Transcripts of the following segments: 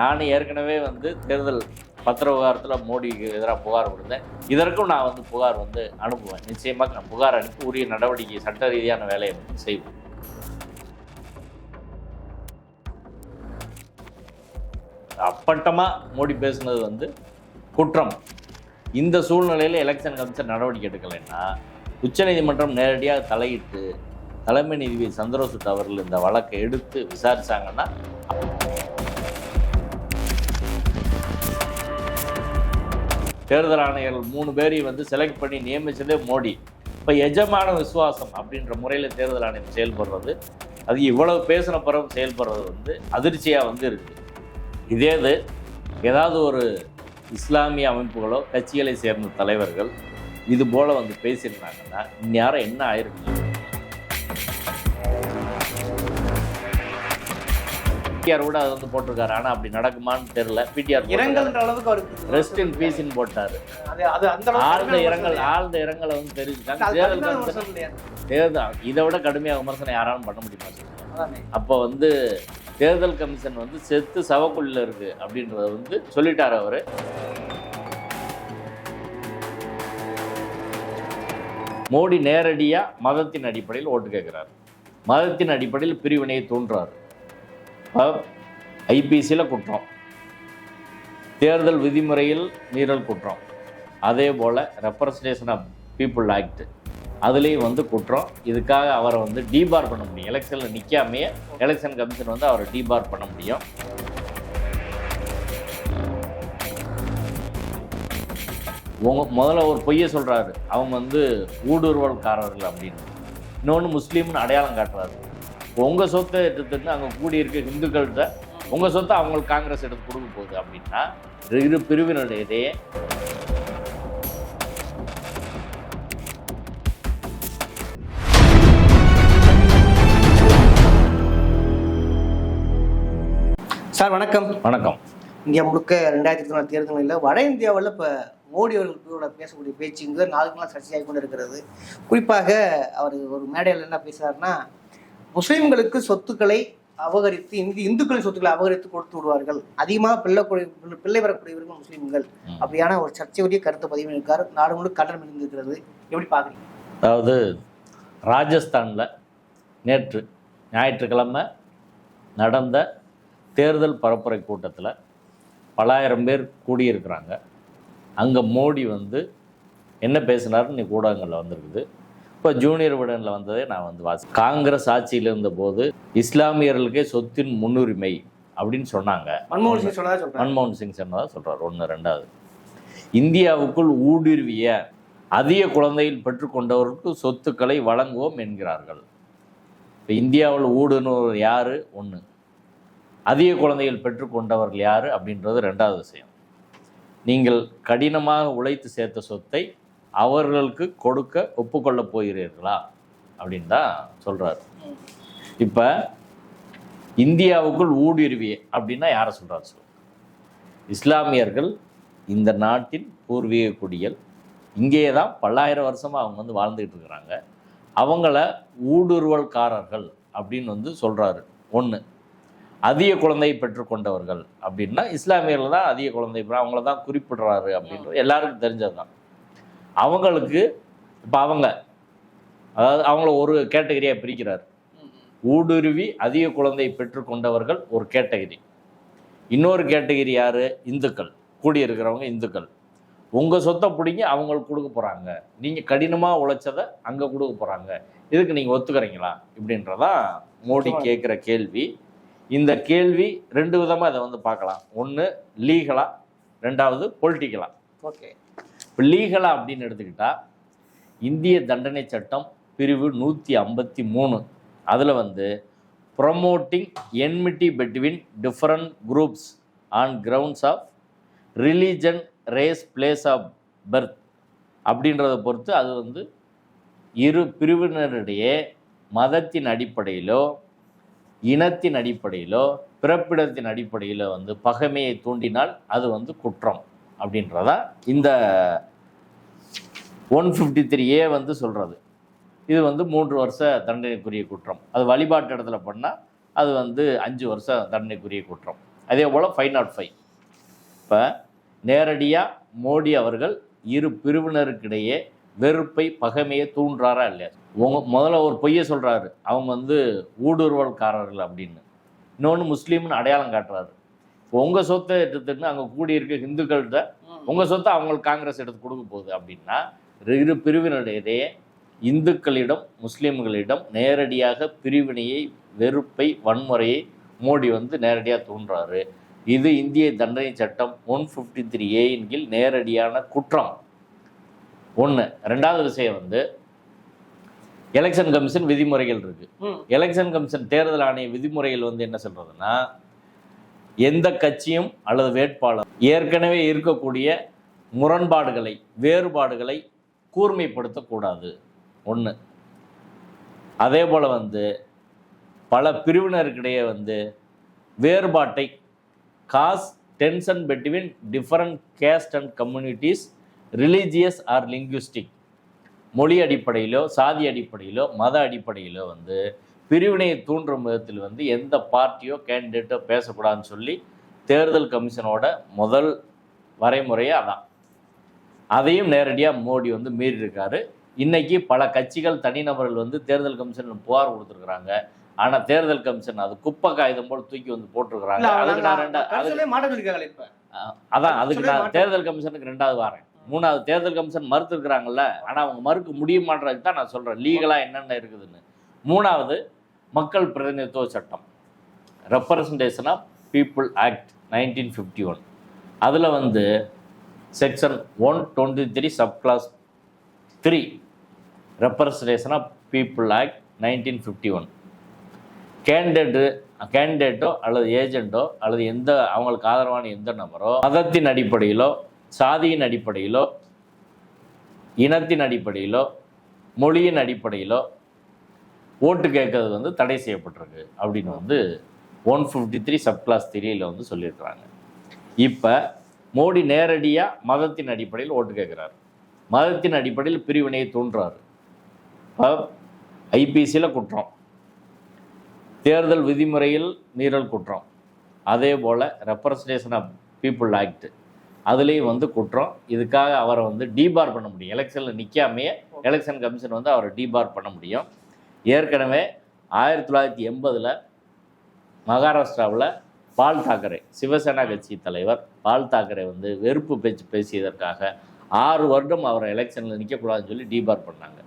நான் ஏற்கனவே வந்து தேர்தல் பத்திர விவகாரத்தில் மோடிக்கு எதிராக புகார் கொடுத்தேன். இதற்கும் நான் வந்து புகார் வந்து அனுப்புவேன். நிச்சயமாக நான் புகார் அனுப்பி உரிய நடவடிக்கை சட்ட ரீதியான வேலையை வந்து செய்வேன். அப்பட்டமாக மோடி பேசுனது வந்து குற்றம். இந்த சூழ்நிலையில் எலெக்ஷன் கமிஷன் நடவடிக்கை எடுக்கலைன்னா உச்சநீதிமன்றம் நேரடியாக தலையிட்டு தலைமை நீதிபதி சந்திரசூட் அவர்கள் இந்த வழக்கை எடுத்து விசாரித்தாங்கன்னா தேர்தல் ஆணையர்கள் மூணு பேரையும் வந்து செலக்ட் பண்ணி நியமிச்சதே மோடி. இப்போ எஜமான விசுவாசம் அப்படின்ற முறையில் தேர்தல் ஆணையம் செயல்படுறது. அது இவ்வளவு பேசின பிறகு செயல்படுறது வந்து அதிர்ச்சியாக வந்து இருக்குது இதே இது ஏதாவது ஒரு இஸ்லாமிய அமைப்புகளோ கட்சிகளை சேர்ந்த தலைவர்கள் இது போல் வந்து பேசியிருந்தாங்கன்னா இந்நேரம் என்ன ஆயிருக்கு பிடிஆர் கூட அது வந்து போட்டிருக்காரு. ஆனால் அப்படி நடக்குமான்னு தெரியல. பிடிஆர் இரங்கல்ன்ற அளவுக்கு அவருக்கு ரெஸ்ட் இன் பீஸ்ன்னு போட்டாரு. ஆழ்ந்த இரங்கல் ஆழ்ந்த இரங்கலை வந்து தெரிவிச்சுட்டாங்க அது தேர்தல்? தேர்தல் இதை விட கடுமையாக விமர்சனம் யாராலும் பண்ண முடியுமா. அப்போ வந்து தேர்தல் கமிஷன் வந்து செத்து சவக்குள்ள இருக்கு அப்படின்றத வந்து சொல்லிட்டாரு அவரு. மோடி நேரடியா மதத்தின் அடிப்படையில் ஓட்டு கேட்கிறார். மதத்தின் அடிப்படையில் பிரிவினையை தூண்டுறாரு. ஐபிசியில் குற்றம். தேர்தல் விதிமுறையில் மீறல் குற்றம். அதே போல் ரெப்ரசன்டேஷன் ஆஃப் பீப்புள் ஆக்ட் அதுலேயும் வந்து குற்றம். இதுக்காக அவரை வந்து டீபார் பண்ண முடியும். எலெக்ஷனில் நிற்காமையே எலெக்ஷன் கமிஷன் வந்து அவரை டீபார் பண்ண முடியும். உங்க முதல்ல ஒரு பொய்யை சொல்கிறாரு அவங்க வந்து ஊடுருவல்காரர்கள் அப்படின்னு. இன்னொன்று முஸ்லீம்னு அடையாளம் காட்டுறாரு. உங்கள் சொத்தை எடுத்துட்டு அங்கே கூடியிருக்க இந்துக்கள்கிட்ட உங்கள் சொத்தை அவங்களுக்கு காங்கிரஸ் எடுத்து கொடுக்க போகுது அப்படின்னா இரு பிரிவினரிடையே சார் வணக்கம். வணக்கம். இந்தியா முழுக்க ரெண்டாயிரத்தி இருபத்தி தேர்தலில் வட இந்தியாவில் இப்போ மோடி அவர்களோட பேசக்கூடிய பேச்சுங்கிறது நாளுக்கு நாள் சர்ச்சையாகி கொண்டு இருக்கிறது குறிப்பாக அவர் ஒரு மேடையில் என்ன பேசுறாருன்னா முஸ்லிம்களுக்கு சொத்துக்களை அபகரித்து இந்தி இந்துக்களின் சொத்துக்களை அபகரித்து கொடுத்து விடுவார்கள். அதிகமாக பிள்ளை பிள்ளை வரக்கூடியவர்கள் முஸ்லிம்கள். அப்படியான ஒரு சர்ச்சையுடைய கருத்து பதிவு இருக்கார் நாடு முழு கண்டனம் இருந்திருக்கிறது எப்படி பார்க்குறீங்க? அதாவது ராஜஸ்தானில் நேற்று ஞாயிற்றுக்கிழமை நடந்த தேர்தல் பரப்புரை கூட்டத்தில் பலாயிரம் பேர் கூடியிருக்கிறாங்க. அங்கே மோடி வந்து என்ன பேசினாருன்னு இன்னைக்கு ஊடகங்களில் வந்திருக்குது. இப்போ ஜூனியர் விடனில் வந்ததே நான் வந்து வாசி காங்கிரஸ் ஆட்சியில் இருந்தபோது இஸ்லாமியர்களுக்கே சொத்தின் முன்னுரிமை அப்படின்னு சொன்னாங்க. மன்மோகன் சிங் சொன்னதா சொல்றாங்க மன்மோகன் சிங் சொன்னதா சொல்கிறார் ஒன்று ரெண்டாவது. இந்தியாவுக்குள் ஊடுருவிய அதிக குழந்தையில் பெற்றுக்கொண்டவருக்கு சொத்துக்களை வழங்குவோம் என்கிறார்கள். இப்போ இந்தியாவில் ஊடுருவர் யார்? ஒன்று அதிக குழந்தைகள் பெற்றுக்கொண்டவர்கள் யார்? அப்படின்றது ரெண்டாவது விஷயம். நீங்கள் கடினமாக உழைத்து சேர்த்த சொத்தை அவர்களுக்கு கொடுக்க ஒப்புக்கொள்ளப் போகிறீர்களா? அப்படின்னு தான் சொல்கிறார் இப்போ இந்தியாவுக்குள் ஊடுருவிய அப்படின்னா யாரை சொல்கிறார் சொல் இஸ்லாமியர்கள் இந்த நாட்டின் பூர்வீக குடிகள் இங்கேயே தான் பல்லாயிரம் வருஷமாக அவங்க வந்து வாழ்ந்துக்கிட்டு இருக்கிறாங்க. அவங்கள ஊடுருவல்காரர்கள் அப்படின்னு வந்து சொல்கிறாரு ஒன்று அதிக குழந்தை பெற்றுக்கொண்டவர்கள் அப்படின்னா இஸ்லாமியர்கள் தான் அதிக குழந்தை அவங்கள தான் குறிப்பிடுறாரு அப்படின்றது எல்லாருக்கும் தெரிஞ்சது தான் அவங்களுக்கு இப்போ அவங்க அதாவது அவங்கள ஒரு கேட்டகரியாக பிரிக்கிறார். ஊடுருவி அதிக குழந்தை பெற்றுக்கொண்டவர்கள் ஒரு கேட்டகரி இன்னொரு கேட்டகரி யார்? இந்துக்கள். கூடியிருக்கிறவங்க இந்துக்கள். உங்கள் சொத்தை பிடிங்கி அவங்களுக்கு கொடுக்க போகிறாங்க நீங்கள் கடினமாக உழைச்சதை அங்கே கொடுக்க போகிறாங்க இதுக்கு நீங்கள் ஒத்துக்கிறீங்களா? இப்படின்றதான் மோடி கேட்குற கேள்வி. இந்த கேள்வி ரெண்டு விதமாக இதை வந்து பார்க்கலாம். ஒன்று லீகலாக ரெண்டாவது பொலிட்டிக்கலாக ஓகே இப்போ லீகலாக அப்படின்னு எடுத்துக்கிட்டால் இந்திய தண்டனை சட்டம் பிரிவு நூற்றி ஐம்பத்தி மூணு. அதில் வந்து promoting enmity between different groups on grounds of religion race place of birth அப்படின்றத பொறுத்து அது வந்து இரு பிரிவினரிடையே மதத்தின் அடிப்படையிலோ இனத்தின் அடிப்படையிலோ பிறப்பிடத்தின் அடிப்படையில் வந்து பகைமையை தூண்டினால் அது வந்து குற்றம் அப்படின்றதா இந்த ஒன் ஃபிஃப்டி த்ரீ ஏ வந்து சொல்கிறது இது வந்து மூன்று வருஷ தண்டனைக்குரிய குற்றம். அது வழிபாட்டு இடத்துல பண்ணால் அது வந்து அஞ்சு வருஷம் தண்டனைக்குரிய குற்றம். அதே போல் ஃபைவ் நாட் ஃபைவ் இப்போ நேரடியாக மோடி அவர்கள் இரு பிரிவினருக்கிடையே வெறுப்பை பகைமையை தூண்டுறாரா இல்லையா? உங்க முதல்ல ஒரு பொய்யை சொல்கிறாரு அவங்க வந்து ஊடுருவல்காரர்கள் அப்படின்னு. இன்னொன்று முஸ்லீம்னு அடையாளம் காட்டுறாரு. இப்போ உங்கள் சொத்தை எடுத்துன்னு அங்கே கூடியிருக்க ஹிந்துக்கள்கிட்ட உங்கள் சொத்தை அவங்களுக்கு காங்கிரஸ் எடுத்து கொடுக்க போகுது அப்படின்னா இரு பிரிவினரிடையே இந்துக்களிடம் முஸ்லீம்களிடம் நேரடியாக பிரிவினையை வெறுப்பை வன்முறையை மோடி வந்து நேரடியாக தூண்டுறாரு. இது இந்திய தண்டனை சட்டம் ஒன் ஃபிஃப்டி த்ரீ ஏயின் கீழ் நேரடியான குற்றம். ஒன்று ரெண்டாவது விஷயம் வந்து எலெக்ஷன் கமிஷன் விதிமுறைகள் இருக்கு. எலெக்ஷன் கமிஷன் தேர்தல் ஆணைய விதிமுறைகள் வந்து என்ன சொல்றதுன்னா எந்த கட்சியும் அல்லது வேட்பாளர் ஏற்கனவே இருக்கக்கூடிய முரண்பாடுகளை வேறுபாடுகளை கூர்மைப்படுத்தக்கூடாது. ஒன்று அதே போல் வந்து பல பிரிவினருக்கிடையே வந்து வேறுபாட்டை cause tension between different caste and communities religious or linguistic மொழி அடிப்படையிலோ சாதி அடிப்படையிலோ மத அடிப்படையிலோ வந்து பிரிவினையை தூண்டும் விதத்தில் வந்து எந்த பார்ட்டியோ கேண்டிடேட்டோ பேசக்கூடாதுன்னு சொல்லி தேர்தல் கமிஷனோட முதல் வரைமுறையே அதான். அதையும் நேரடியாக மோடி வந்து மீறி இருக்காரு இன்னைக்கு பல கட்சிகள் தனிநபர்கள் வந்து தேர்தல் கமிஷன் புகார் கொடுத்துருக்குறாங்க. ஆனால் தேர்தல் கமிஷன் அது குப்பை காகிதம் போல் தூக்கி வந்து போட்டிருக்கிறாங்க. அதுக்கு நான் அவங்க ரெண்டா அது கடைசியிலே மாற்றம் இருக்காங்களே இப்ப. அஹ் அதான் அதுக்கு நான். தேர்தல் கமிஷனுக்கு ரெண்டாவது வாரேன். மூணாவது தேர்தல் கமிஷன் மறுத்து இருக்கிறாங்கல்ல ஆனால் அவங்க மறுக்க முடிய மாட்டேறதுக்கு தான் நான் சொல்கிறேன் லீகலாக என்னென்ன இருக்குதுன்னு. மூணாவது மக்கள் பிரதிநிதித்துவ சட்டம். Representation of people act nineteen fifty one அதில் வந்து section one twenty three sub clause three representation of people act nineteen fifty one candidate கேண்டிடேட்டோ அல்லது ஏஜென்ட்டோ அல்லது எந்த அவங்களுக்கு ஆதரவான எந்த நபரோ மதத்தின் அடிப்படையிலோ சாதியின் அடிப்படையிலோ இனத்தின் அடிப்படையிலோ மொழியின் அடிப்படையிலோ ஓட்டு கேட்கறது வந்து தடை செய்யப்பட்டிருக்கு அப்படின்னு வந்து one fifty three sub clause த்ரீயில் வந்து சொல்லியிருக்கிறாங்க. இப்போ மோடி நேரடியாக மதத்தின் அடிப்படையில் ஓட்டு கேட்குறாரு மதத்தின் அடிப்படையில் பிரிவினையை தூண்டுறாரு. ஐபிசியில் குற்றம். தேர்தல் விதிமுறையில் மீறல் குற்றம். அதே போல் ரெப்ரசன்டேஷன் ஆஃப் பீப்புள் ஆக்ட் அதுலேயும் வந்து குற்றம். இதுக்காக அவரை வந்து டீபார் பண்ண முடியும். எலெக்ஷனில் நிற்காமையே எலெக்ஷன் கமிஷன் வந்து அவரை டீபார் பண்ண முடியும். ஏற்கனவே ஆயிரத்தி தொள்ளாயிரத்தி எண்பதில் மகாராஷ்டிராவில் பால் தாக்கரே சிவசேனா கட்சி தலைவர் பால் தாக்கரே வந்து வெறுப்பு பேச்சு பேசியதற்காக ஆறு வருடம் அவரை எலெக்ஷனில் நிற்கக்கூடாதுன்னு சொல்லி டீபார் பண்ணாங்க.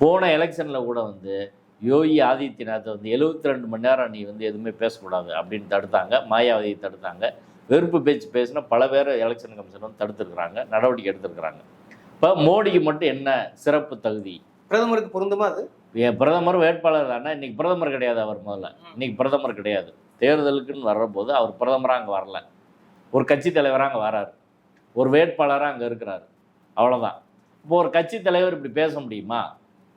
போன எலெக்ஷனில் கூட வந்து யோகி ஆதித்யநாத் வந்து 72 ரெண்டு மணி நேரம் நீ வந்து எதுவுமே பேசக்கூடாது அப்படின்னு தடுத்தாங்க. மாயாவதியை தடுத்தாங்க. வெறுப்பு பேச்சு பேசினா பல பேர் எலெக்ஷன் கமிஷன் வந்து தடுத்துருக்குறாங்க நடவடிக்கை எடுத்திருக்கிறாங்க. இப்போ மோடிக்கு மட்டும் என்ன சிறப்பு தகுதி? பிரதமருக்கு பொருந்துமா அது? பிரதமர் வேட்பாளர் தானே? இன்னைக்கு பிரதமர் கிடையாது அவர் முதல்ல. இன்னைக்கு பிரதமர் கிடையாது. தேர்தலுக்குன்னு வர்றபோது அவர் பிரதமராக அங்கே வரல. ஒரு கட்சி தலைவராக அங்கே வராரு. ஒரு வேட்பாளராக அங்கே இருக்கிறாரு. அவ்வளோதான் இப்போ ஒரு கட்சி தலைவர் இப்படி பேச முடியுமா?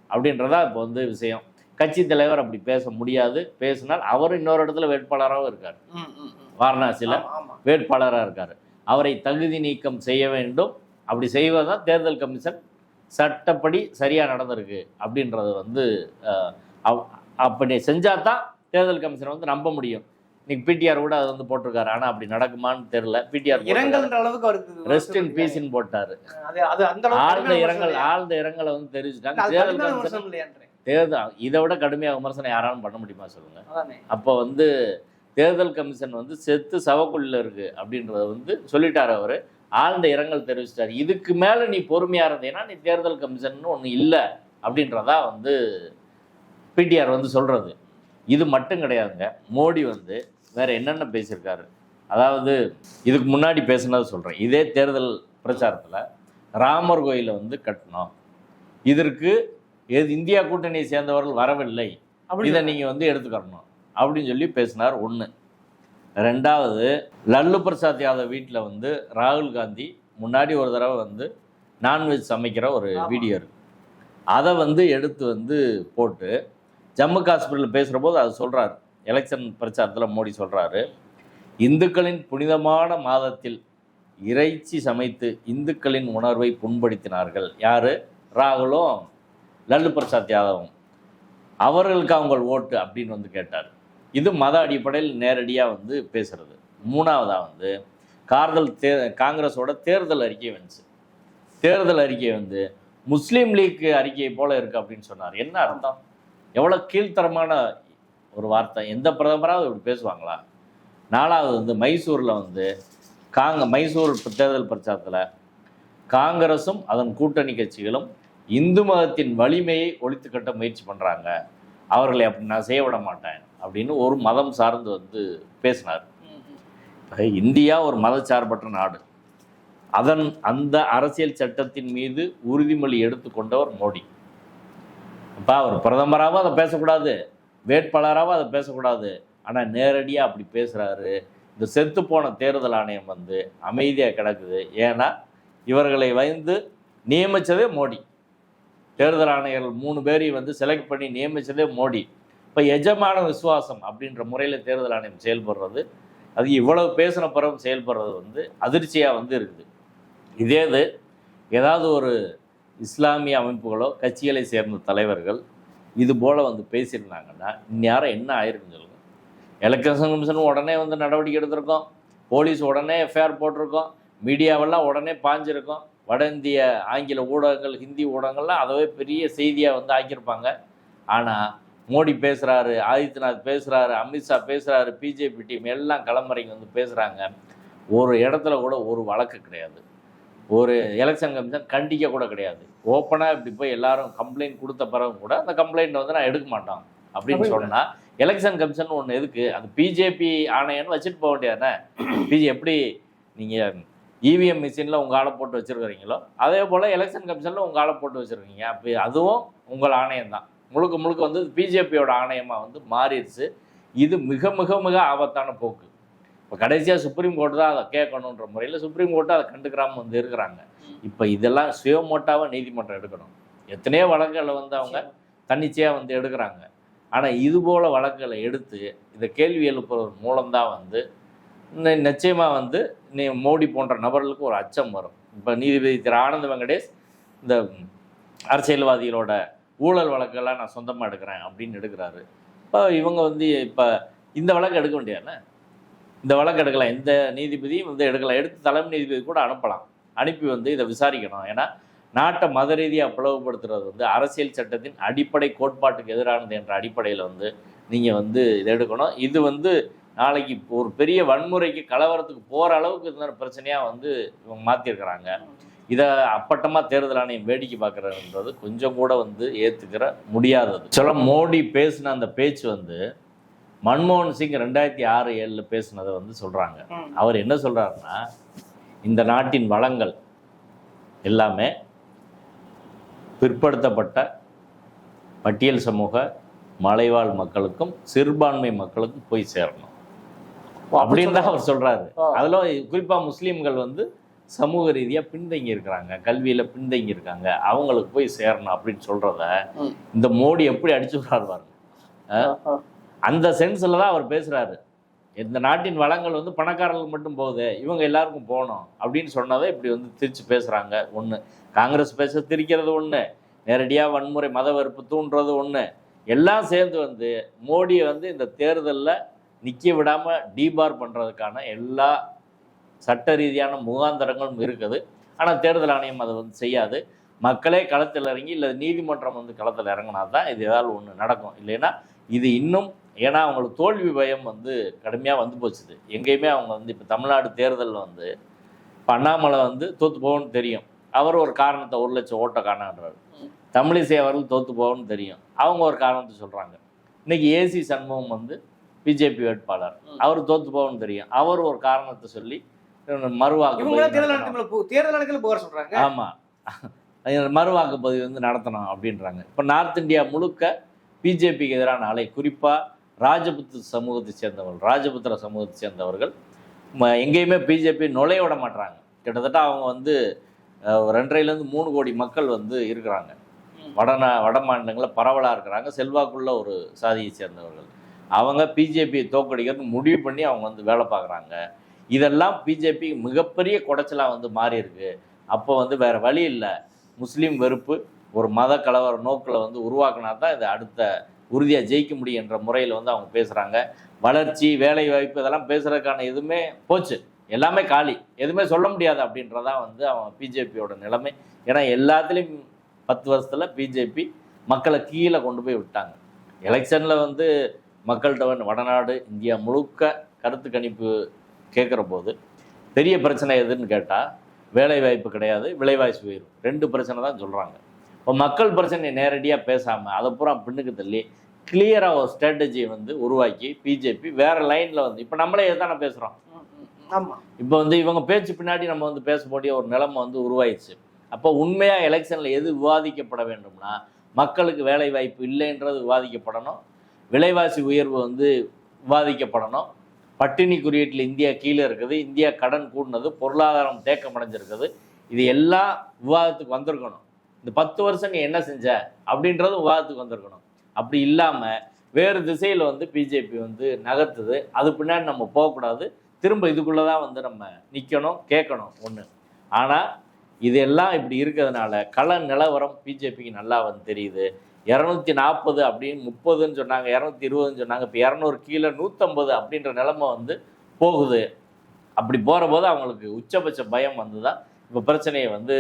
அப்படின்றதா இப்போ வந்து விஷயம். கட்சி தலைவர் அப்படி பேச முடியாது. பேசினால் அவர் இன்னொரு இடத்துல வேட்பாளராகவும் இருக்கார். வாரணாசியில். வேட்பாளராக இருக்கார். அவரை தகுதி நீக்கம் செய்ய வேண்டும். அப்படி செய்வதுதான் தேர்தல் கமிஷன் சட்டப்படி சரியாக நடந்திருக்கு. அப்படின்றது வந்து அப்படி செஞ்சால் தான் தேர்தல் கமிஷனை வந்து நம்ப முடியும். இன்னைக்கு பிடிஆர் கூட அது வந்து போட்டிருக்காரு. ஆனால் அப்படி நடக்குமான்னு தெரியல. பிடிஆர் இரங்கல்ன்ற அளவுக்கு அவருக்கு ரெஸ்ட் இன் பீஸ்ன்னு போட்டாரு. ஆழ்ந்த இரங்கல் ஆழ்ந்த இரங்கலை வந்து? தெரிவிச்சுட்டாங்க. தேர்தல் கமிஷன். தேர்தல் இதை விட கடுமையாக விமர்சனம் யாராலும் பண்ண முடியுமா சொல்லுங்க. அப்போ வந்து தேர்தல் கமிஷன் வந்து செத்து சவக்குள்ள இருக்கு அப்படின்றத வந்து சொல்லிட்டாரு அவர். ஆழ்ந்த இரங்கல் தெரிவிச்சிட்டாரு. இதுக்கு மேலே நீ பொறுமையாக இருந்தீங்கன்னா நீ தேர்தல் கமிஷன் ஒன்று இல்லை அப்படின்றதா வந்து பிடிஆர் வந்து சொல்கிறது இது மட்டும் கிடையாதுங்க. மோடி வந்து வேற என்னென்ன பேசியிருக்காரு? அதாவது இதுக்கு முன்னாடி பேசுனதை சொல்கிறேன் இதே தேர்தல் பிரச்சாரத்தில் ராமர் கோயிலை வந்து கட்டணும். இதற்கு எது இந்தியா கூட்டணியை சேர்ந்தவர்கள் வரவில்லை. அப்படி இதை நீங்கள் வந்து எடுத்துக்கறணும். அப்படின்னு சொல்லி பேசினார் ஒன்று ரெண்டாவது லல்லு பிரசாத் யாதவ் வீட்டில் வந்து ராகுல் காந்தி முன்னாடி ஒரு தடவை வந்து நான்வெஜ் சமைக்கிற ஒரு. வீடியோ இருக்கு. அதை வந்து எடுத்து வந்து போட்டு ஜம்மு காஷ்மீரில் பேசுகிற போது அது சொல்கிறார் எலெக்ஷன் பிரச்சாரத்தில் மோடி சொல்கிறாரு இந்துக்களின் புனிதமான மாதத்தில் இறைச்சி சமைத்து இந்துக்களின் உணர்வை புண்படுத்தினார்கள். யார்? ராகுலும் லல்லு பிரசாத் யாதவும். அவர்களுக்கு அவங்க ஓட்டு? அப்படின்னு வந்து கேட்டார். இது மத அடிப்படையில் நேரடியாக வந்து பேசுகிறது மூணாவதாக வந்து கார்தல் தே காங்கிரஸோட தேர்தல் அறிக்கை வந்துச்சு. தேர்தல் அறிக்கை வந்து முஸ்லீம் லீக் அறிக்கையை போல இருக்கு அப்படின்னு சொன்னார். என்ன அர்த்தம்? எவ்வளோ கீழ்த்தரமான ஒரு வார்த்தை? எந்த பிரதமராக இப்படி பேசுவாங்களா? நாலாவது வந்து மைசூரில் வந்து காங்க மைசூர் தேர்தல் பிரச்சாரத்தில் காங்கிரஸும் அதன் கூட்டணி கட்சிகளும் இந்து மதத்தின் வலிமையை ஒழித்து கட்ட முயற்சி பண்ணுறாங்க அவர்களை அப்படி நான் செய்ய விட மாட்டேன் அப்படின்னு ஒரு மதம் சார்ந்து வந்து பேசினார். இந்தியா ஒரு மதச்சார்பற்ற நாடு. அதன் அந்த அரசியல் சட்டத்தின் மீது உறுதிமொழி எடுத்துக்கொண்டவர் மோடி. அப்போ அவர் பிரதமராகவும் அதை பேசக்கூடாது. வேட்பாளராகவும் அதை பேசக்கூடாது. ஆனால் நேரடியாக அப்படி பேசுகிறாரு இந்த செத்துப்போன தேர்தல் ஆணையம் வந்து அமைதியாக கிடக்குது. ஏன்னா இவர்களை வந்து நியமித்ததே மோடி. தேர்தல் ஆணையர்கள் மூணு பேரையும் வந்து செலக்ட் பண்ணி நியமித்ததே மோடி. இப்போ எஜமான விசுவாசம் அப்படின்ற முறையில் தேர்தல் ஆணையம் செயல்படுறது அது இவ்வளவு பேசின பிறகு செயல்படுறது வந்து அதிர்ச்சியாக வந்து இருக்குது. இதே இது ஏதாவது ஒரு இஸ்லாமிய அமைப்புகளோ கட்சிகளை சேர்ந்த தலைவர்கள் இது போல் வந்து பேசியிருந்தாங்கன்னா இந்நேரம் என்ன ஆயிருக்குன்னு சொல்லுங்கள் எலக்ஷன் கமிஷன் உடனே வந்து நடவடிக்கை எடுத்திருக்கோம். போலீஸ் உடனே எஃப்ஐஆர் போட்டிருக்கோம். மீடியாவெல்லாம் உடனே பாஞ்சிருக்கோம். வட இந்திய ஆங்கில ஊடகங்கள் ஹிந்தி ஊடகங்கள்லாம் அதவே பெரிய செய்தியாக வந்து ஆக்கியிருப்பாங்க. ஆனால் மோடி பேசுகிறாரு ஆதித்யநாத் பேசுகிறாரு அமித்ஷா பேசுகிறாரு பிஜேபி டீம் எல்லாம் கிளம்புறைங்க வந்து பேசுகிறாங்க ஒரு இடத்துல கூட ஒரு வழக்கு கிடையாது. ஒரு எலெக்ஷன் கமிஷன் கண்டிக்க கூட கிடையாது. ஓப்பனாக இப்படி போய் எல்லாரும் கம்ப்ளைண்ட் கொடுத்த பிறகு கூட அந்த கம்ப்ளைண்ட் வந்து நான் எடுக்க மாட்டோம் அப்படின்னு அப்படி சொன்னால் எலெக்ஷன் கமிஷன் ஒன்று எதுக்கு? அது பிஜேபி ஆணையன்னு வச்சுட்டு போக வேண்டியதானே பிஜே எப்படி நீங்கள் இவிஎம் மிஷினில் உங்கள் ஆளை போட்டு வச்சுருக்கிறீங்களோ அதே போல் எலெக்ஷன் கமிஷனில் உங்கள் ஆளை போட்டு வச்சுருக்கீங்க. அப்போ அதுவும் உங்கள் ஆணையம் தான். முழுக்க முழுக்க வந்து பிஜேபியோட ஆணையமாக வந்து மாறிடுச்சு. இது மிக மிக மிக ஆபத்தான போக்கு. இப்போ கடைசியாக சுப்ரீம் கோர்ட் தான் அதை கேட்கணுன்ற முறையில் சுப்ரீம் கோர்ட்டு அதை கண்டுக்கிறாமல் வந்து இருக்கிறாங்க. இப்போ இதெல்லாம் சுயமோட்டாவாக நீதிமன்றம் எடுக்கணும். எத்தனையோ வழக்குகளை வந்து அவங்க தன்னிச்சையாக வந்து எடுக்கிறாங்க. ஆனால் இது போல் வழக்குகளை எடுத்து இந்த கேள்வி எழுப்புறது மூலம்தான் வந்து நிச்சயமாக வந்து நீ மோடி போன்ற நபர்களுக்கு ஒரு அச்சம் வரும். இப்போ நீதிபதி திரு. ஆனந்த் வெங்கடேஷ் இந்த அரசியல்வாதிகளோட ஊழல் வழக்கெல்லாம் நான் சொந்தமாக எடுக்கிறேன் அப்படின்னு எடுக்கிறாரு. இப்போ இவங்க வந்து இப்போ இந்த வழக்கு எடுக்க வேண்டியதானே? இந்த வழக்கு எடுக்கலாம். எந்த நீதிபதியும் வந்து எடுக்கலாம். எடுத்து தலைமை நீதிபதி கூட அனுப்பலாம். அனுப்பி வந்து இதை விசாரிக்கணும். ஏன்னா நாட்டை மத ரீதியாக பிளவுபடுத்துறது வந்து அரசியல் சட்டத்தின் அடிப்படை கோட்பாட்டுக்கு எதிரானது என்ற அடிப்படையில் வந்து நீங்கள் வந்து இதை எடுக்கணும். இது வந்து நாளைக்கு ஒரு பெரிய வன்முறைக்கு கலவரத்துக்கு போகிற அளவுக்கு இந்த பிரச்சனையாக வந்து இவங்க மாற்றிருக்கிறாங்க இதை அப்பட்டமாக தேர்தல் ஆணையம் வேடிக்கை பார்க்குறதுன்றது கொஞ்சம் கூட வந்து ஏற்றுக்கிற முடியாதது. சொல்ல மோடி பேசின அந்த பேச்சு வந்து மன்மோகன் சிங் ரெண்டாயிரத்தி ஆறு ஏழில் பேசினதை வந்து சொல்கிறாங்க. அவர் என்ன சொல்கிறாருன்னா இந்த நாட்டின் வளங்கள் எல்லாமே பிற்படுத்தப்பட்ட பட்டியல் சமூக மலைவாழ் மக்களுக்கும் சிறுபான்மை மக்களுக்கும் போய் சேரணும். அப்படின்னு தான் அவர் சொல்றாரு. ஆ. அதுல குறிப்பா முஸ்லீம்கள் வந்து சமூக ரீதியா பின்தங்கி இருக்கிறாங்க கல்வியில பின்தங்கி இருக்காங்க அவங்களுக்கு போய் சேரணும் அப்படின்னு சொல்றத ம். இந்த மோடி எப்படி அடிச்சு விடுறாரு பாருங்க. அந்த சென்ஸில் தான் அவர் பேசுகிறாரு இந்த நாட்டின் வளங்கள் வந்து பணக்காரர்களுக்கு மட்டும் போகுது இவங்க எல்லாருக்கும் போகணும் அப்படின்னு சொன்னதை இப்படி வந்து திரிச்சு பேசுகிறாங்க ஒன்று காங்கிரஸ் பேச திரிக்கிறது ஒன்று நேரடியாக வன்முறை மத வெறுப்பு தூண்டுறது ஒன்று எல்லாம் சேர்ந்து வந்து மோடியை வந்து இந்த தேர்தலில் நிற்க விடாமல் டீபார் பண்ணுறதுக்கான எல்லா சட்ட ரீதியான முகாந்தரங்களும் இருக்குது. ஆனால் தேர்தல் ஆணையம் அதை வந்து செய்யாது. மக்களே களத்தில் இறங்கி இல்லை நீதிமன்றம் வந்து களத்தில் இறங்கினா தான் இது ஏதாவது ஒன்று நடக்கும். இல்லைன்னா இது இன்னும் ஏன்னா அவங்களுக்கு தோல்வி பயம் வந்து கடுமையாக வந்து போச்சுது. எங்கேயுமே அவங்க வந்து இப்போ தமிழ்நாடு தேர்தலில் வந்து இப்போ அண்ணாமலை வந்து தோற்று போகணும்னு தெரியும். அவர் ஒரு காரணத்தை ஒரு லட்சம் ஓட்ட காணன்றாரு தமிழிசை அவர்கள் தோற்று போகணும்னு தெரியும். அவங்க ஒரு காரணத்தை சொல்கிறாங்க இன்னைக்கு ஏசி சண்முகம் வந்து பிஜேபி வேட்பாளர். அவர் தோற்று போகணும்னு தெரியும். அவர் ஒரு காரணத்தை சொல்லி மறுவாக்கு தேர்தல் போக சொல்றாங்க. ஆமாம் மறுவாக்குப்பதிவு வந்து நடத்தணும் அப்படின்றாங்க. இப்போ நார்த் இந்தியா முழுக்க பிஜேபிக்கு எதிரான அலை குறிப்பாக ராஜபுத்திர சமூகத்தை சேர்ந்தவர்கள் ராஜபுத்திர சமூகத்தை சேர்ந்தவர்கள் ம- எங்கேயுமே பிஜேபி நுழைய விட மாட்றாங்க. கிட்டத்தட்ட அவங்க வந்து ரெண்டரைலேருந்து மூணு கோடி மக்கள் வந்து இருக்கிறாங்க. வடநா வட மாநிலங்களில் பரவலாக இருக்கிறாங்க. செல்வாக்குள்ள ஒரு சாதியை சேர்ந்தவர்கள். அவங்க பிஜேபியை தோக்கடிக்கிறதுக்கு முடிவு பண்ணி அவங்க வந்து வேலை பார்க்குறாங்க. இதெல்லாம் பிஜேபி மிகப்பெரிய குடைச்சலாக வந்து மாறி இருக்கு அப்போ வந்து வேற வழி இல்லை. முஸ்லீம் வெறுப்பு ஒரு மத கலவர நோக்கில் வந்து உருவாக்குனா தான் இது அடுத்த உறுதியாக ஜெயிக்க முடியும் என்ற முறையில் வந்து அவங்க பேசுகிறாங்க வளர்ச்சி வேலை வாய்ப்பு இதெல்லாம் பேசுகிறதுக்கான எதுவுமே போச்சு. எல்லாமே காலி. எதுவுமே சொல்ல முடியாது அப்படின்றதான் வந்து அவன் பிஜேபியோட நிலைமை. ஏன்னா எல்லாத்துலேயும் பத்து வருஷத்தில் பிஜேபி மக்களை கீழே கொண்டு போய் விட்டாங்க. எலெக்ஷனில் வந்து மக்கள்கிட்ட வந்து வடநாடு இந்தியா முழுக்க கருத்து கணிப்பு கேட்குற போது பெரிய பிரச்சனை எதுன்னு கேட்டால் வேலை வாய்ப்பு கிடையாது விலைவாசி உயர்வு ரெண்டு பிரச்சனை தான் சொல்கிறாங்க இப்போ மக்கள் பிரச்சனையை நேரடியாக பேசாமல் அதை பூரா பின்னுக்கு தள்ளி கிளியராக ஒரு ஸ்ட்ராட்டஜியை வந்து உருவாக்கி பிஜேபி வேறு லைனில் வந்து இப்போ நம்மளே எதானே பேசுகிறோம் ம், ம், ஆமா. இப்போ வந்து இவங்க பேச்சு பின்னாடி நம்ம வந்து பேசக்கூடிய ஒரு நிலைமை வந்து உருவாயிடுச்சு. அப்போ உண்மையாக எலெக்ஷனில் எது விவாதிக்கப்பட வேண்டும்னா மக்களுக்கு வேலை வாய்ப்பு இல்லைன்றது விவாதிக்கப்படணும். விலைவாசி உயர்வு வந்து விவாதிக்கப்படணும். பட்டினி குறியீட்டில் இந்தியா கீழே இருக்குது. இந்தியா கடன் கூடினது பொருளாதாரம் தேக்கம் அடைஞ்சிருக்குது இது எல்லாம் விவாதத்துக்கு வந்திருக்கணும். இந்த பத்து வருஷம் நீ என்ன செஞ்ச? அப்படின்றதும் விவாதத்துக்கு வந்திருக்கணும். அப்படி இல்லாமல் வேறு திசையில் வந்து பிஜேபி வந்து நகர்த்துது. அது பின்னாடி நம்ம போகக்கூடாது. திரும்ப இதுக்குள்ளே தான் வந்து நம்ம நிற்கணும் கேட்கணும் ஒன்று ஆனால் இதெல்லாம் இப்படி இருக்கிறதுனால கள நிலவரம் பிஜேபிக்கு நல்லா வந்து தெரியுது. இரநூத்தி நாற்பது அப்படின்னு முப்பதுன்னு சொன்னாங்க இரநூத்தி இருபதுன்னு சொன்னாங்க இப்போ இரநூறு கீழே நூற்றம்பது அப்படின்ற நிலமை வந்து போகுது. அப்படி போகிற போது அவங்களுக்கு உச்சபட்ச பயம் வந்து தான் இப்போ பிரச்சனையை வந்து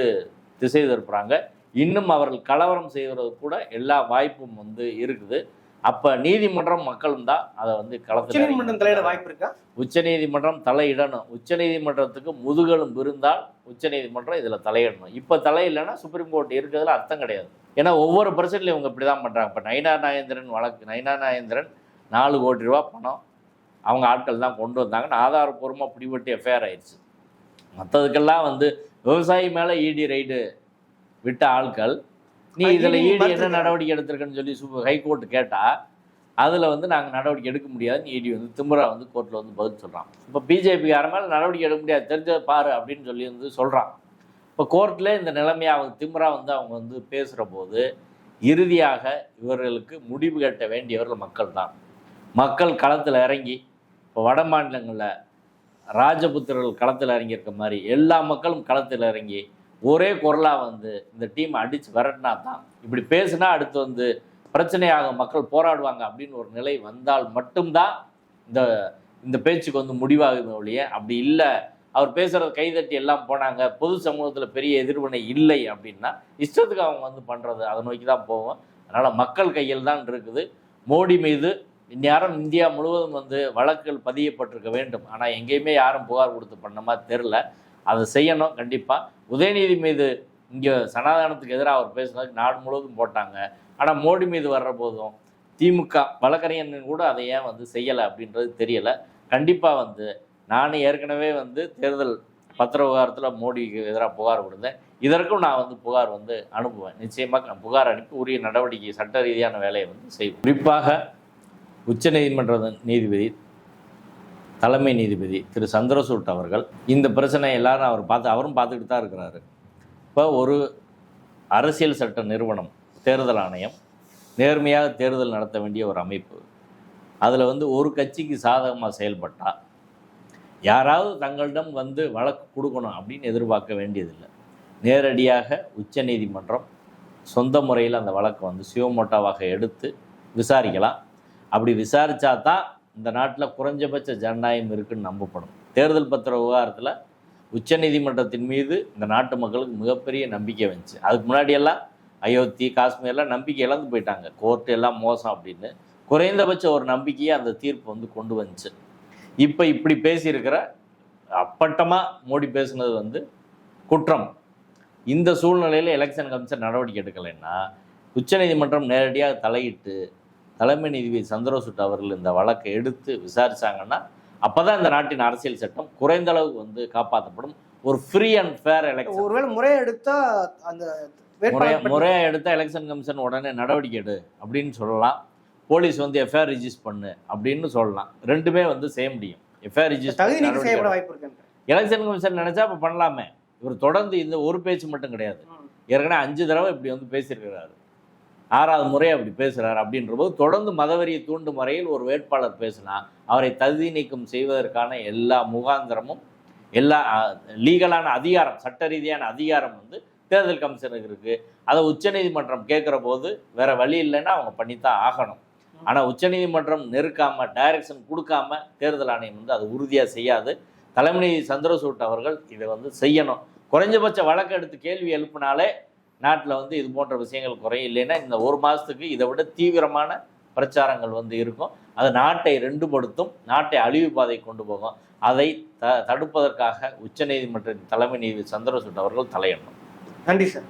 திசை திருப்புறாங்க. இன்னும் அவர்கள் கலவரம் செய்வது கூட எல்லா வாய்ப்பும் வந்து இருக்குது. அப்போ நீதிமன்றம் மக்களும் தான் அதை வந்து களத்தில் தலையிட வாய்ப்பு இருக்கா? உச்சநீதிமன்றம் தலையிடணும். உச்சநீதிமன்றத்துக்கு முதுகெலும்பு இருந்தால் உச்சநீதிமன்றம் இதில் தலையிடணும். இப்போ தலையிடலைன்னா சுப்ரீம் கோர்ட் இருக்கிறதுல அர்த்தம் கிடையாது. ஏன்னா ஒவ்வொரு பிரச்சனையும் இவங்க இப்படி தான் பண்ணுறாங்க இப்போ நைனா நாகேந்திரன் வழக்கு நைனா நாகேந்திரன் நாலு கோடி ரூபா பணம் அவங்க ஆட்கள் தான் கொண்டு வந்தாங்கன்னு ஆதாரப்பூர்வமாக பிடிபட்டு எஃப்ஐஆர் ஆயிடுச்சு. மற்றதுக்கெல்லாம் வந்து விவசாயி மேலே இடி ரைடு விட்ட ஆட்கள் நீ இதில் ED இடி என்ன. நடவடிக்கை எடுத்திருக்குன்னு சொல்லி சு ஹைகோர்ட் கேட்டால் அதில் வந்து நாங்கள் நடவடிக்கை எடுக்க முடியாதுன்னு இடி வந்து திமுறா வந்து கோர்ட்டில் வந்து பதில் சொல்கிறான் இப்போ பிஜேபி மேலே நடவடிக்கை எடுக்க முடியாது. தெரிஞ்ச பாரு அப்படின்னு சொல்லி வந்து சொல்கிறான் இப்போ கோர்ட்டில் இந்த நிலைமையை அவங்க திமுறா வந்து அவங்க வந்து பேசுகிற போது இறுதியாக இவர்களுக்கு முடிவு கட்ட வேண்டியவர்கள் மக்கள் தான். மக்கள் களத்தில் இறங்கி இப்போ வட மாநிலங்களில் ராஜபுத்திரர்கள் களத்தில் இறங்கியிருக்க மாதிரி எல்லா மக்களும் களத்தில் இறங்கி ஒரே குரலாக வந்து இந்த டீம் அடித்து விரட்டினா தான். இப்படி பேசுனா அடுத்து வந்து பிரச்சனையாக மக்கள் போராடுவாங்க அப்படின்னு ஒரு நிலை வந்தால் மட்டும்தான் இந்த இந்த பேச்சுக்கு வந்து முடிவாகுது ஒழிய அப்படி இல்லை. அவர் பேசுகிறத கைதட்டி எல்லாம் போனாங்க. பொது சமூகத்தில் பெரிய எதிர்வினை இல்லை அப்படின்னா இஷ்டத்துக்கு அவங்க வந்து பண்ணுறது அதை நோக்கி தான் போவோம் அதனால் மக்கள் கையில் தான் இருக்குது. மோடி மீது இந்நேரம் இந்தியா முழுவதும் வந்து வழக்குகள் பதியப்பட்டிருக்க வேண்டும். ஆனால் எங்கேயுமே யாரும் புகார் கொடுத்து பண்ண மாதிரி தெரில அதை செய்யணும் கண்டிப்பாக உதயநிதி மீது இங்கே சனாதனத்துக்கு எதிராக அவர் பேசுனதுக்கு நாடு முழுவதும் போட்டாங்க. ஆனால் மோடி மீது வர்ற போதும் திமுக வழக்கறிஞர்கள் கூட அதை ஏன் வந்து செய்யலை அப்படின்றது தெரியலை. கண்டிப்பாக வந்து நான் ஏற்கனவே வந்து தேர்தல் பத்திர விவகாரத்தில் மோடிக்கு எதிராக புகார் கொடுத்தேன். இதற்கும் நான் வந்து புகார் வந்து அனுப்புவேன். நிச்சயமாக நான் புகார் அனுப்பி உரிய நடவடிக்கை சட்ட ரீதியான வேலையை வந்து செய்வேன். குறிப்பாக உச்சநீதிமன்ற நீதிபதி தலைமை நீதிபதி திரு சந்திரசூட் அவர்கள் இந்த பிரச்சனை எல்லாரும் அவர் பார்த்து அவரும் பார்த்துக்கிட்டு தான் இருக்கிறாரு. இப்போ ஒரு அரசியல் சட்ட நிறுவனம் தேர்தல் ஆணையம் நேர்மையாக தேர்தல் நடத்த வேண்டிய ஒரு அமைப்பு அதில் வந்து ஒரு கட்சிக்கு சாதகமாக செயல்பட்டால் யாராவது தங்களிடம் வந்து வழக்கு கொடுக்கணும் அப்படின்னு எதிர்பார்க்க வேண்டியதில்லை. நேரடியாக உச்சநீதிமன்றம் சொந்த முறையில் அந்த வழக்கை வந்து சிவமோட்டாவாக எடுத்து விசாரிக்கலாம். அப்படி விசாரித்தா தான் இந்த நாட்டில் குறைஞ்சபட்ச ஜனநாயகம் இருக்குன்னு நம்பப்படும். தேர்தல் பத்திர விவகாரத்தில் உச்சநீதிமன்றத்தின் மீது இந்த நாட்டு மக்களுக்கு மிகப்பெரிய நம்பிக்கை வந்துச்சு. அதுக்கு முன்னாடியெல்லாம் அயோத்தி காஷ்மீர்லாம் நம்பிக்கை இழந்து போயிட்டாங்க. கோர்ட்டு எல்லாம் மோசம் அப்படின்னு. குறைந்தபட்ச ஒரு நம்பிக்கையை அந்த தீர்ப்பு வந்து கொண்டு வந்துச்சு. இப்போ இப்படி பேசியிருக்கிற அப்பட்டமாக மோடி பேசுனது வந்து குற்றம். இந்த சூழ்நிலையில் எலெக்ஷன் கமிஷன் நடவடிக்கை எடுக்கலைன்னா உச்சநீதிமன்றம் நேரடியாக தலையிட்டு தலைமை நீதிபதி சந்திரசூட் அவர்கள் இந்த வழக்கை எடுத்து விசாரிச்சாங்கன்னா அப்போ தான் இந்த நாட்டின் அரசியல் சட்டம் குறைந்த அளவுக்கு வந்து காப்பாற்றப்படும். ஒரு ஃப்ரீ அண்ட் ஃபேர் எலெக்ஷன் ஒருவேளை முறையை எடுத்தா அந்த முறையா எடுத்தால் எலெக்ஷன் கமிஷன் உடனே நடவடிக்கை எடு அப்படின்னு சொல்லலாம். போலீஸ் வந்து எஃப்ஐஆர் ரிஜிஸ்டர் பண்ணு அப்படின்னு சொல்லலாம். ரெண்டுமே வந்து செய்ய முடியும். எஃப்ஐஆர் ரிஜிஸ்டர் எலெக்ஷன் கமிஷன் நினைச்சா இப்போ பண்ணலாமே. இவர் தொடர்ந்து இந்த ஒரு பேச்சு மட்டும் கிடையாது. ஏற்கனவே அஞ்சு தடவை இப்படி வந்து பேசியிருக்கிறாரு. ஆறாவது முறை அப்படி பேசுகிறார் அப்படின்ற போது தொடர்ந்து மதவெறியை தூண்டும் வரையில் ஒரு வேட்பாளர் பேசினா அவரை தகுதி நீக்கம் செய்வதற்கான எல்லா முகாந்திரமும் எல்லா லீகலான அதிகாரம் சட்ட ரீதியான அதிகாரம் வந்து தேர்தல் கமிஷனுக்கு இருக்குது அதை உச்சநீதிமன்றம் கேட்குற போது வேற வழி இல்லைன்னா அவங்க பண்ணித்தான் ஆகணும். ஆனால் உச்சநீதிமன்றம் நெருக்காமல் டைரக்ஷன் கொடுக்காம தேர்தல் ஆணையம் வந்து அது உறுதியாக செய்யாது. தலைமை நீதி சந்திரசூட் அவர்கள் இதை வந்து செய்யணும். குறைஞ்சபட்ச வழக்கு எடுத்து கேள்வி எழுப்பினாலே நாட்டில் வந்து இது போன்ற விஷயங்கள் குறையும் இல்லைன்னா இந்த ஒரு மாதத்துக்கு இதை விட தீவிரமான பிரச்சாரங்கள் வந்து இருக்கும். அது நாட்டை ரெண்டுபடுத்தும் நாட்டை அழிவு பாதை கொண்டு போகும். அதை த தடுப்பதற்காக உச்சநீதிமன்ற தலைமை நீதி சந்திரசூட் அவர்கள் தலையிடணும். நன்றி சார்.